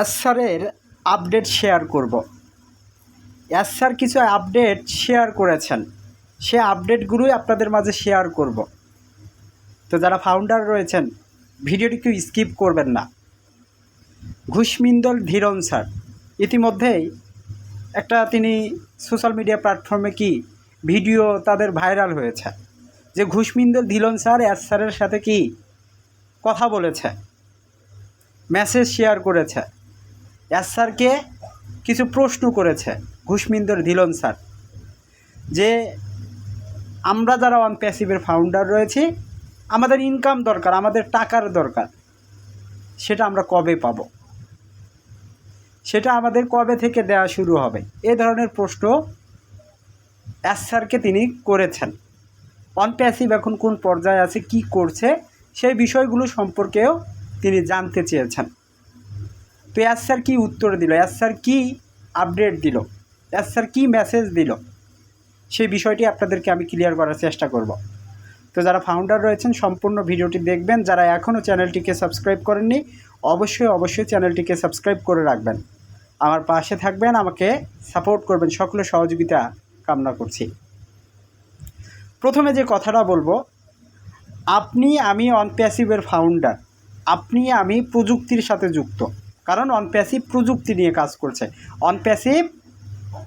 S স্যারের update share করব। Sir কিছু আপডেট শেয়ার করেছেন। সে আপডেটগুলোই আপনাদের মাঝে শেয়ার করব। তো যারা ফাউন্ডার রয়েছেন, ভিডিওটি কেউ স্কিপ করবেন না। ঘুষমিন্দল ধীরন স্যার, ইতিমধ্যেই একটা তিনি সোশ্যাল মিডিয়া প্ল্যাটফর্মে কি ভিডিও তাদের ভাইরাল হয়েছে। যে ঘুষমিন্দল ধীরন স্যার এস স্যারের সাথে কি কথা বলেছে। মেসেজ শেয়ার করেছে। এস স্যারকে কিছু প্রশ্ন করেছে, ঘুষমিন্দর ধিলন স্যার, যে আমরা যারা ওয়ান প্যাসিভের ফাউন্ডার রয়েছি, আমাদের ইনকাম দরকার, আমাদের টাকার দরকার, সেটা আমরা কবে পাব? সেটা আমাদের কবে থেকে দেওয়া শুরু হবে? এ ধরনের প্রশ্ন এস স্যারকে তিনি করেছেন। অন প্যাসিভ এখন কোন পর্যায়ে আছে, কি করছে, সেই বিষয়গুলো সম্পর্কেও তিনি জানতে চেয়েছেন। তো এস স্যার কী উত্তর দিল? এস স্যার কী আপডেট দিল? এস স্যার কী মেসেজ দিল? সেই বিষয়টি আপনাদেরকে আমি ক্লিয়ার করার চেষ্টা করব। তো যারা ফাউন্ডার রয়েছেন, সম্পূর্ণ ভিডিওটি দেখবেন। যারা এখনও চ্যানেলটিকে সাবস্ক্রাইব করেননি, অবশ্যই অবশ্যই চ্যানেলটিকে সাবস্ক্রাইব করে রাখবেন। আমার পাশে থাকবেন, আমাকে সাপোর্ট করবেন। সকলে সহযোগিতা কামনা করছি। প্রথমে যে কথাটা বলব, আপনি, আমি অনপ্যাসিভের ফাউন্ডার আপনি, আমি প্রযুক্তির সাথে যুক্ত। কারণ অনপ্যাসিভ প্রযুক্তি নিয়ে কাজ করছে। অনপ্যাসিভ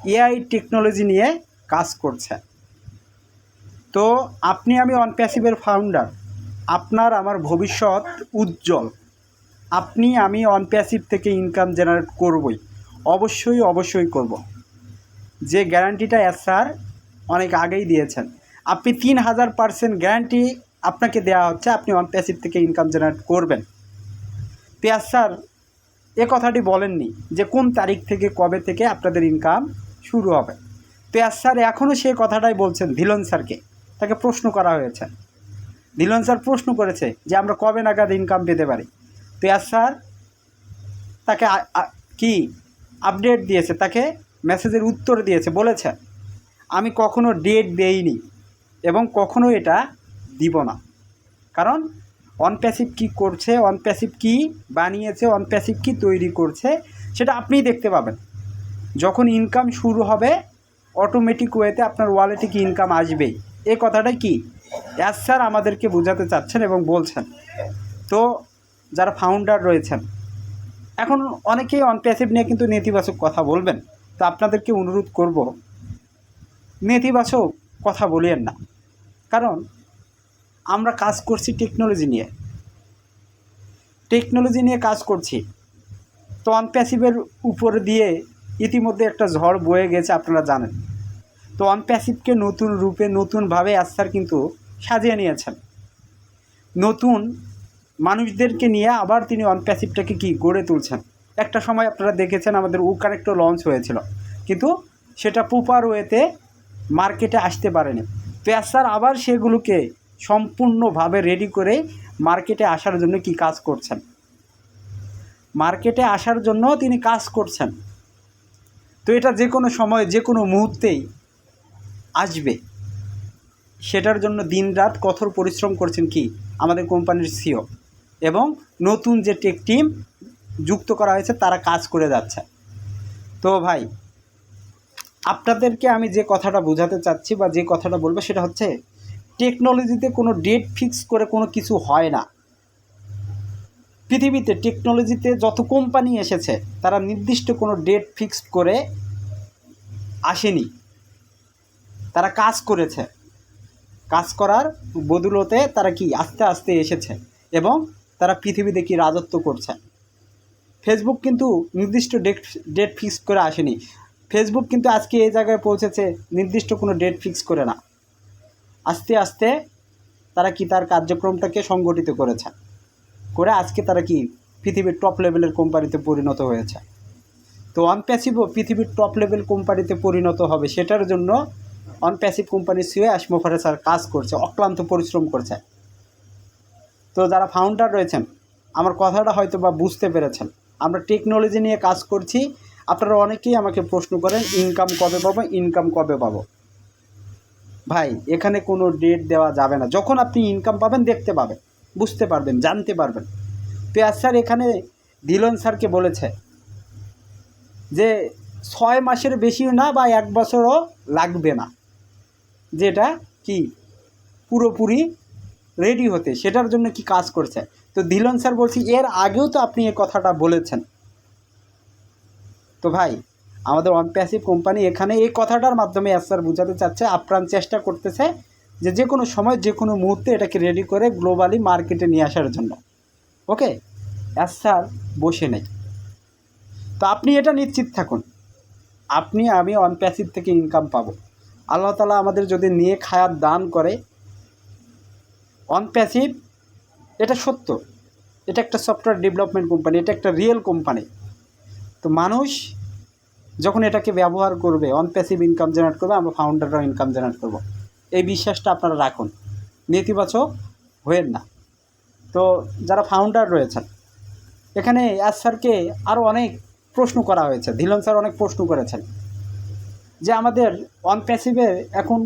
এআই টেকনোলজি নিয়ে কাজ করছে। তো আপনি আমি অনপ্যাসিভের ফাউন্ডার আপনার আমার ভবিষ্যৎ উজ্জ্বল। আপনি আমি অনপ্যাসিভ থেকে ইনকাম জেনারেট করবই। অবশ্যই অবশ্যই করব। যে গ্যারান্টিটা স্যার অনেক আগেই দিয়েছেন। আপনি তিন হাজার পার্সেন্ট গ্যারান্টি আপনাকে দেওয়া হচ্ছে, আপনি অনপ্যাসিভ থেকে ইনকাম জেনারেট করবেন। পেয়াজ স্যার এ কথাটি বলেননি যে কোন তারিখ থেকে, কবে থেকে আপনাদের ইনকাম শুরু হবে। তো পেয়াজ স্যার এখনও সে কথাটাই বলছেন ধিলন স্যারকে। তাকে প্রশ্ন করা হয়েছে। ধিলন স্যার প্রশ্ন করেছে যে আমরা কবে নাগাদ ইনকাম পেতে পারি। তো পেয়াজ স্যার তাকে কি আপডেট দিয়েছে, তাকে মেসেজের উত্তর দিয়েছে, বলেছে, আমি কখনো ডেট দেইনি এবং কখনো এটা দিব না। কারণ অনপ্যাসিভ কী করছে? অনপ্যাসিভ কী বানিয়েছে? অনপ্যাসিভ কী তৈরি করছে? সেটা আপনিই দেখতে পাবেন। যখন ইনকাম শুরু হবে অটোমেটিক ওয়েতে আপনার ওয়ালেটে কি ইনকাম আসবেই। এ কথাটা কি? অ্যাজ স্যার আমাদেরকে বোঝাতে চাচ্ছেন এবং বলছেন। তো যারা ফাউন্ডার রয়েছেন, এখন অনেকেই অনপ্যাসিভ নিয়ে কিন্তু নেতিবাচক কথা বলবেন। তো আপনাদেরকে অনুরোধ করব, নেতিবাচক কথা বলিয়েন না। কারণ আমরা কাজ করছি টেকনোলজি নিয়ে। টেকনোলজি নিয়ে কাজ করছি। তো অনপ্যাসিভের উপর দিয়ে ইতিমধ্যে একটা ঝড় বয়ে গেছে, আপনারা জানেন। তো অনপ্যাসিভকে নতুন রূপে, নতুনভাবে আস্থার কিন্তু সাজিয়ে নিয়েছেন। নতুন মানুষদেরকে নিয়ে আবার তিনি অনপ্যাসিভটাকে কি গড়ে তুলছেন? একটা সময় আপনারা দেখেছেন আমাদের উ কানেক্টও লঞ্চ হয়েছিল। কিন্তু সেটা প্রপার ওয়েতে মার্কেটে আসতে পারেনি। তো স্যার আবার সেগুলোকে সম্পূর্ণভাবে রেডি করে মার্কেটে আসার জন্য কি কাজ করছেন? মার্কেটে আসার জন্য তিনি কাজ করছেন। তো এটা যে কোনো সময়, যে কোনো মুহূর্তেই আসবে। সেটার জন্য দিনরাত কঠোর পরিশ্রম করছেন কি? আমাদের কোম্পানির সিও এবং নতুন যে টেক টিম যুক্ত করা হয়েছে, তারা কাজ করে যাচ্ছে। তো ভাই, আপনাদেরকে আমি যে কথাটা বোঝাতে চাচ্ছি বা যে কথাটা বলব, সেটা হচ্ছে টেকনোলজিতে কোনো ডেট ফিক্স করে কোনো কিছু হয় না। পৃথিবীতে টেকনোলজিতে যত কোম্পানি এসেছে, তারা নির্দিষ্ট কোনো ডেট ফিক্স করে আসেনি। তারা কাজ করেছে। কাজ করার বদলতে তারা কি আস্তে আস্তে এসেছে এবং তারা পৃথিবীতে কি রাজত্ব করছে? ফেসবুক কিন্তু নির্দিষ্ট ডেট ডেট ফিক্স করে আসেনি। ফেসবুক কিন্তু আজকে এই জায়গায় পৌঁছেছে, নির্দিষ্ট কোনো ডেট ফিক্স করে না। আস্তে আস্তে তারা কি তার কার্যক্রমটাকে সংগঠিত করেছে? করে আজকে তারা কি পৃথিবীর টপ লেভেলের কোম্পানিতে পরিণত হয়েছে? তো অনপ্যাসিভও পৃথিবীর টপ লেভেল কোম্পানিতে পরিণত হবে সেটার জন্য অনপ্যাসিভ কোম্পানির সিও অ্যাসমোফারে স্যার কাজ করছে, অক্লান্ত পরিশ্রম করছে। তো যারা ফাউন্ডার রয়েছেন, আমার কথাটা হয়তো বা বুঝতে পেরেছেন। আমরা টেকনোলজি নিয়ে কাজ করছি, আপনারা অনেকেই আমাকে প্রশ্ন করেন ইনকাম কবে পাবো ইনকাম কবে পাবো? ভাই, এখানে কোনো ডেট দেওয়া যাবে না। যখন আপনি ইনকাম পাবেন, দেখতে পাবেন, বুঝতে পারবেন, জানতে পারবেন। পেয়াজ স্যার এখানে ধিলন স্যারকে বলেছে যে ছয় মাসের বেশিও না বা এক বছরও লাগবে না। যেটা কি? পুরোপুরি রেডি হতে। সেটার জন্য কি কাজ করছে? তো দিলন স্যার বলছি, এর আগেও তো আপনি এ কথাটা বলেছেন। তো ভাই আমাদের ওয়ান প্যাসিভ কোম্পানি এখানে এই কথাটার মাধ্যমে স্যার বোঝাতে চাচ্ছে, আপ্রাণ চেষ্টা করতেছে যে যে কোনো সময় যে কোনো মুহূর্তে এটাকে রেডি করে গ্লোবালি মার্কেটে নিয়ে আসার জন্য। ওকে স্যার বসে নেই। তো আপনি এটা নিশ্চিত থাকুন। আপনি, আমি অন প্যাসিভ থেকে ইনকাম পাবো। আল্লাহ তালা আমাদের যদি নিয়ে খায়ার দান করে অন প্যাসিভ এটা সত্য। এটা একটা সফটওয়্যার ডেভেলপমেন্ট কোম্পানি এটা একটা রিয়েল কোম্পানি তো মানুষ যখন এটাকে ব্যবহার করবে অন প্যাসিভ ইনকাম জেনারেট করবে, আমরা ফাউন্ডাররাও ইনকাম জেনারেট করব। এই বিশ্বাসটা আপনারা রাখুন। নেতিবাচক হয়েন না। তো যারা ফাউন্ডার রয়েছেন, এখানে অ্যাস স্যারকে আরও অনেক প্রশ্ন করা হয়েছে। ধিলন স্যার অনেক প্রশ্ন করেছেন যে আমাদের অন প্যাসিভে এখন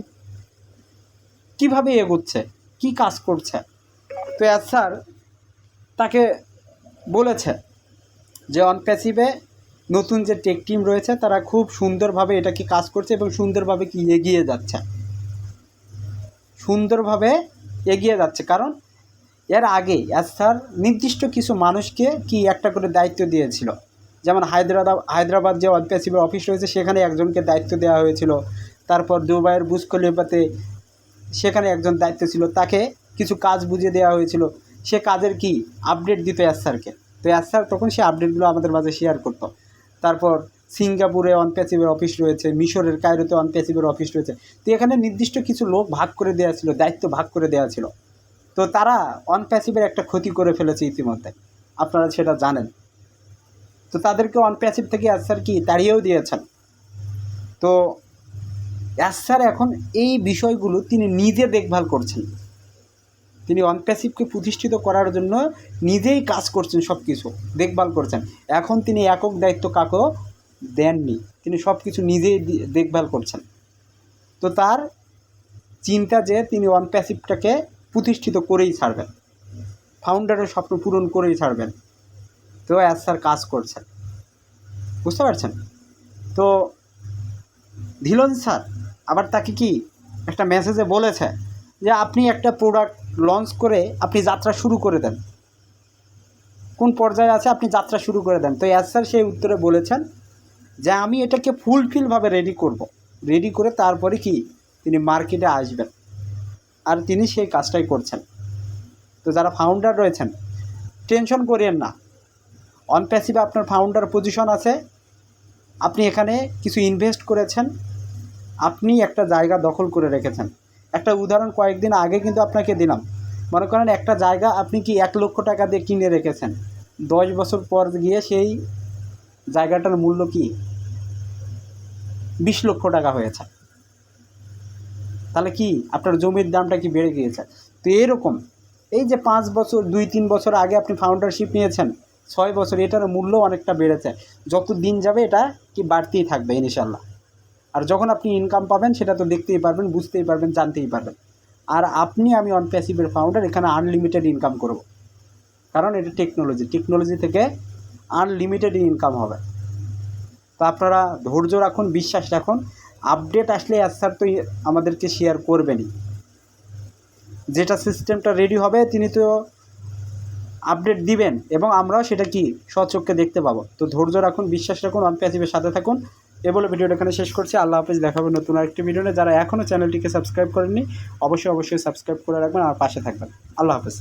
কীভাবে এগোচ্ছে, কি কাজ করছে? তো অ্যাস স্যার তাকে বলেছে যে অন প্যাসিভে নতুন যে টেক টিম রয়েছে, তারা খুব সুন্দরভাবে এটাকে কাজ করছে এবং সুন্দরভাবে কি এগিয়ে যাচ্ছে। সুন্দরভাবে এগিয়ে যাচ্ছে, কারণ এর আগে অ্যাজ স্যার নির্দিষ্ট কিছু মানুষকে কি একটা করে দায়িত্ব দিয়েছিল? যেমন হায়দ্রাবাদ হায়দ্রাবাদ যে অনপ্যাসিভের অফিস রয়েছে, সেখানে একজনকে দায়িত্ব দেওয়া হয়েছিল। তারপর দুবাইয়ের বুজ খলিফাতে সেখানে একজন দায়িত্ব ছিল। তাকে কিছু কাজ বুঝিয়ে দেওয়া হয়েছিল। সে কাজের কি আপডেট দিত অ্যাস স্যারকে তো অ্যাস স্যার তখন সে আপডেটগুলো আমাদের মাঝে শেয়ার করতো। তারপর সিঙ্গাপুরে অনপ্যাসিভের অফিস রয়েছে, মিশরের কায়রোতে অনপ্যাসিভের অফিস রয়েছে। তো এখানে নির্দিষ্ট কিছু লোক ভাগ করে দেওয়া ছিল, দায়িত্ব ভাগ করে দেওয়া ছিল। তো তারা অনপ্যাসিভের একটা ক্ষতি করে ফেলেছে ইতিমধ্যে। আপনারা সেটা জানেন। তো তাদেরকে অনপ্যাসিভ থেকে অ্যাসার কি তাড়িয়েও দিয়েছেন। তো অ্যাসার এখন এই বিষয়গুলো তিনি নিজে দেখভাল করছেন। তিনি অনপ্যাসিভকে প্রতিষ্ঠিত করার জন্য নিজেই কাজ করছেন সব কিছু দেখভাল করছেন। এখন তিনি একক দায়িত্ব কাকেও দেননি। তিনি সব কিছু নিজেই দেখভাল করছেন। তো তার চিন্তা যে তিনি অনপ্যাসিভটাকে প্রতিষ্ঠিত করেই ছাড়বেন। ফাউন্ডারের স্বপ্ন পূরণ করেই ছাড়বেন। তো অ্যাজ স্যার কাজ করছেন। বুঝতে পারছেন? তো ধিলন স্যার আবার তাকে কি একটা মেসেজে বলেছে যে, আপনি একটা প্রোডাক্ট লঞ্চ করে আপনি যাত্রা শুরু করে দেন। কোন পর্যায়ে আছে? আপনি যাত্রা শুরু করে দেন। তো অ্যাজ স্যার সেই উত্তরে বলেছেন যে আমি এটাকে ফুলফিলভাবে রেডি করব। রেডি করে তারপরে কি? তিনি মার্কেটে আসবেন। আর তিনি সেই কাজটাই করছেন। তো যারা ফাউন্ডার রয়েছেন টেনশন করিয়েন না। অন প্যাসিভে আপনার ফাউন্ডার পজিশন আছে। আপনি এখানে কিছু ইনভেস্ট করেছেন। আপনি একটা জায়গা দখল করে রেখেছেন। একটা উদাহরণ কয়েকদিন আগে কিন্তু আপনাকে দিলাম। মনে করেন একটা জায়গা আপনি কি এক লক্ষ টাকা দিয়ে কিনে রেখেছেন? দশ বছর পর গিয়ে সেই জায়গাটার মূল্য কি? বিশ লক্ষ টাকা হয়েছে। তাহলে কি আপনার জমির দামটা কি বেড়ে গিয়েছে? তো এরকম এই যে পাঁচ বছর, দুই, তিন বছর আগে আপনি ফাউন্ডারশিপ নিয়েছেন, ছয় বছর এটার মূল্য অনেকটা বেড়েছে। যত দিন যাবে এটা কি বাড়তেই থাকবে ইনশাল্লাহ আর যখন আপনি ইনকাম পাবেন, সেটা তো দেখতেই পারবেন, বুঝতেই পারবেন, জানতেই পারবেন। আর আপনি, আমি অন প্যাসিভের ফাউন্ডার এখানে আনলিমিটেড ইনকাম করব। কারণ এটা টেকনোলজি টেকনোলজি থেকে আনলিমিটেড ইনকাম হবে। তো আপনারা ধৈর্য রাখুন, বিশ্বাস রাখুন। আপডেট আসলে স্যার তো আমাদেরকে শেয়ার করবেনই। যেটা সিস্টেমটা রেডি হবে, তিনি তো আপডেট দিবেন এবং আমরাও সেটা কি স্বচক্ষে দেখতে পাবো। তো ধৈর্য রাখুন, বিশ্বাস রাখুন অন প্যাসিভের সাথে থাকুন। এ বলে ভিডিওটা এখানে শেষ করছি। আল্লাহ হাফিজ, দেখাবো নতুন আরেকটি ভিডিও নিয়ে। যারা এখনও চ্যানেলটিকে সাবস্ক্রাইব করেননি, অবশ্যই অবশ্যই সাবস্ক্রাইব করে রাখবেন আর পাশে থাকবেন। আল্লাহ হাফিজ।